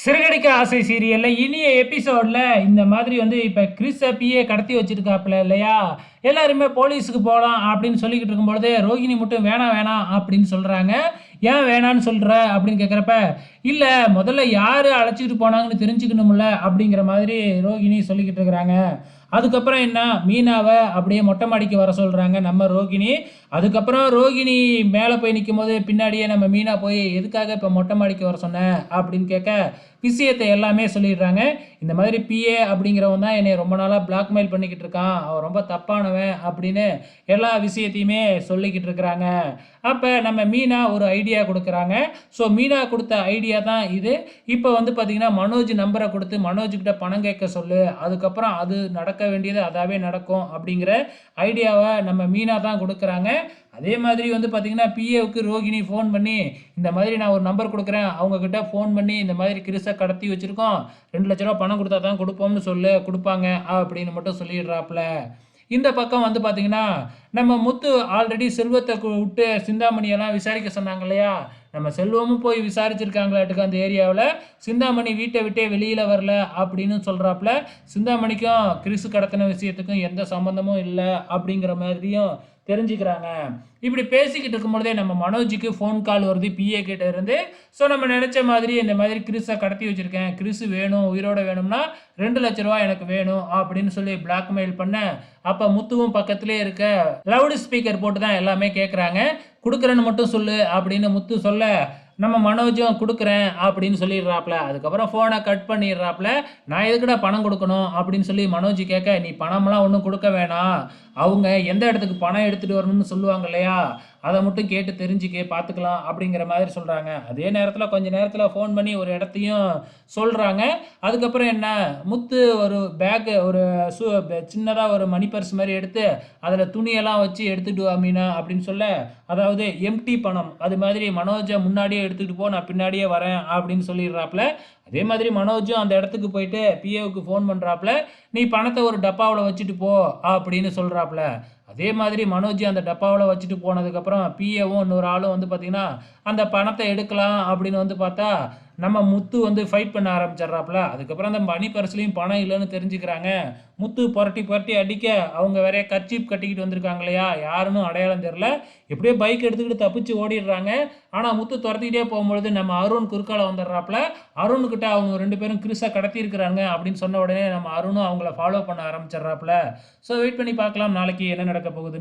சிறகடிக்க ஆசை சீரியலில் இனிய எபிசோடில் இந்த மாதிரி வந்து இப்போ கிறிஸ் பிஏ கடத்தி வச்சுருக்காப்புல இல்லையா? எல்லாருமே போலீஸுக்கு போகலாம் அப்படின்னு சொல்லிக்கிட்டு இருக்கும்பொழுது ரோகிணி மட்டும் வேணாம் வேணாம் அப்படின்னு சொல்கிறாங்க ஏன் வேணான்னு சொல்கிற அப்படின்னு கேட்குறப்ப இல்லை முதல்ல யார் அழைச்சிக்கிட்டு போனாங்கன்னு தெரிஞ்சுக்கணும்ல அப்படிங்கிற மாதிரி ரோகிணி சொல்லிக்கிட்டு இருக்கிறாங்க. அதுக்கப்புறம் என்ன? மீனாவை அப்படியே மொட்டை மாடிக்கு வர சொல்கிறாங்க நம்ம ரோகிணி. அதுக்கப்புறம் ரோகிணி மேலே போய் நிற்கும் போது பின்னாடியே நம்ம மீனா போய் எதுக்காக இப்போ மொட்டை மாடிக்கு வர சொன்ன? அப்படின்னு கேட்க விஷயத்தை எல்லாமே சொல்லிடுறாங்க. இந்த மாதிரி பிஏ அப்படிங்கிறவன் தான் என்னை ரொம்ப நாளாக பிளாக்மெயில் பண்ணிக்கிட்டு இருக்கான். அவன் ரொம்ப தப்பானவன் அப்படின்னு எல்லா விஷயத்தையுமே சொல்லிக்கிட்டு இருக்கிறாங்க. அப்போ நம்ம மீனா ஒரு ஐடியா கொடுக்குறாங்க. ஸோ மீனா கொடுத்த ஐடியா தான் இது. இப்போ வந்து பார்த்திங்கன்னா மனோஜ் நம்பரை கொடுத்து மனோஜ்கிட்ட பணம் கேட்க சொல்லு. அதுக்கப்புறம் அது நடக்க வேண்டியது அதாவே நடக்கும் அப்படிங்கிற ஐடியாவை நம்ம மீனா தான் கொடுக்குறாங்க. அதே மாதிரி வந்து பார்த்திங்கன்னா பிஏவுக்கு ரோகிணி ஃபோன் பண்ணி இந்த மாதிரி நான் ஒரு நம்பர் கொடுக்குறேன். அவங்கக்கிட்ட ஃபோன் பண்ணி இந்த மாதிரி கிறிஸை கடத்தி வச்சுருக்கோம். ரெண்டு லட்ச ரூபா பணம் கொடுத்தா தான் கொடுப்போம்னு சொல்லு கொடுப்பாங்க அப்படின்னு மட்டும் சொல்லிடுறாப்புல. இந்த பக்கம் வந்து பார்த்திங்கன்னா நம்ம முத்து ஆல்ரெடி செல்வத்தை விட்டு சிந்தாமணியெல்லாம் விசாரிக்க சொன்னாங்க இல்லையா? நம்ம செல்வமும் போய் விசாரிச்சிருக்காங்களாட்டுக்கு அந்த ஏரியாவில் சிந்தாமணி வீட்டை விட்டே வெளியில் வரல அப்படின்னு சொல்கிறாப்புல சிந்தாமணிக்கும் கிறிசு கடத்தின விஷயத்துக்கும் எந்த சம்மந்தமும் இல்லை அப்படிங்கிற மாதிரியும் தெரிஞ்சுக்கிறாங்க. இப்படி பேசிக்கிட்டு இருக்கும்பொழுதே நம்ம மனோஜுக்கு ஃபோன் கால் வருது பிஏ கிட்ட இருந்து. ஸோ நம்ம நினச்ச மாதிரி இந்த மாதிரி கிறிஸை கடத்தி வச்சுருக்கேன். கிறிஸு வேணும் உயிரோட வேணும்னா ரெண்டு லட்ச ரூபா எனக்கு வேணும் அப்படின்னு சொல்லி பிளாக்மெயில் பண்ண அப்போ முத்துவும் பக்கத்துலேயே இருக்க லவுட் ஸ்பீக்கர் போட்டு தான் எல்லாமே கேட்குறாங்க கொடுக்குறேன்னு மட்டும் சொல்லு அப்படின்னு முத்து சொல்ல நம்ம மனோஜும் கொடுக்குறேன் அப்படின்னு சொல்லிடுறாப்ல. அதுக்கப்புறம் ஃபோனை கட் பண்ணிடுறாப்ல. நான் எதுக்குடா பணம் கொடுக்கணும்? அப்படின்னு சொல்லி மனோஜ் கேட்க நீ பணம்லாம் ஒன்றும் கொடுக்க வேணாம். அவங்க எந்த இடத்துக்கு பணம் எடுத்துகிட்டு வரணும்னு சொல்லுவாங்க இல்லையா? அதை மட்டும் கேட்டு தெரிஞ்சுக்க பார்த்துக்கலாம் அப்படிங்கிற மாதிரி சொல்கிறாங்க அதே நேரத்தில் கொஞ்ச நேரத்தில் ஃபோன் பண்ணி ஒரு இடத்தையும் சொல்கிறாங்க அதுக்கப்புறம் என்ன? முத்து ஒரு பேக்கு ஒரு சு சின்னதாக ஒரு மணி பர்ஸ் மாதிரி எடுத்து அதில் துணியெல்லாம் வச்சு எடுத்துகிட்டு வா மீனா அப்படின்னு சொல்ல அதாவது எம்டி பணம். அது மாதிரி மனோஜை முன்னாடியே எடுத்துகிட்டு போ நான் பின்னாடியே வரேன் அப்படின்னு சொல்லிடுறாப்புல. அதே மாதிரி மனோஜும் அந்த இடத்துக்கு போயிட்டு பிஏவுக்கு ஃபோன் பண்ணுறாப்புல நீ பணத்தை ஒரு டப்பாவில் வச்சுட்டு போ அப்படின்னு சொல்கிறாப்புல அதே மாதிரி மனோஜ் அந்த டப்பாவில் வச்சுட்டு போனதுக்கப்புறம் பிஏவும் இன்னொரு ஆளும் வந்து பார்த்திங்கன்னா அந்த பணத்தை எடுக்கலாம் அப்படின்னு வந்து பார்த்தா நம்ம முத்து வந்து ஃபைட் பண்ண ஆரம்பிச்சிட்றாப்புல. அதுக்கப்புறம் அந்த மணி பர்ஸ்லையும் பணம் இல்லைன்னு தெரிஞ்சுக்கிறாங்க. முத்து புரட்டி புரட்டி அடிக்க அவங்க வேறைய கர்ச்சீப் கட்டிக்கிட்டு வந்திருக்காங்க இல்லையா? யாருன்னு அடையாளம் தெரில எப்படியோ பைக் எடுத்துக்கிட்டு தப்பிச்சு ஓடிடுறாங்க. ஆனால் முத்து துரத்திக்கிட்டே போகும்பொழுது நம்ம அருண் குறுக்கால வந்துடுறாப்புல. அருண்கிட்ட அவங்க ரெண்டு பேரும் கிறிஸை கடத்தி இருக்கிறாங்க அப்படின்னு சொன்ன உடனே நம்ம அருணும் அவங்கள ஃபாலோ பண்ண ஆரம்பிச்சிடுறாப்புல. ஸோ வெயிட் பண்ணி பார்க்கலாம். நாளைக்கு என்ன நடக்க போகுதுன்னு.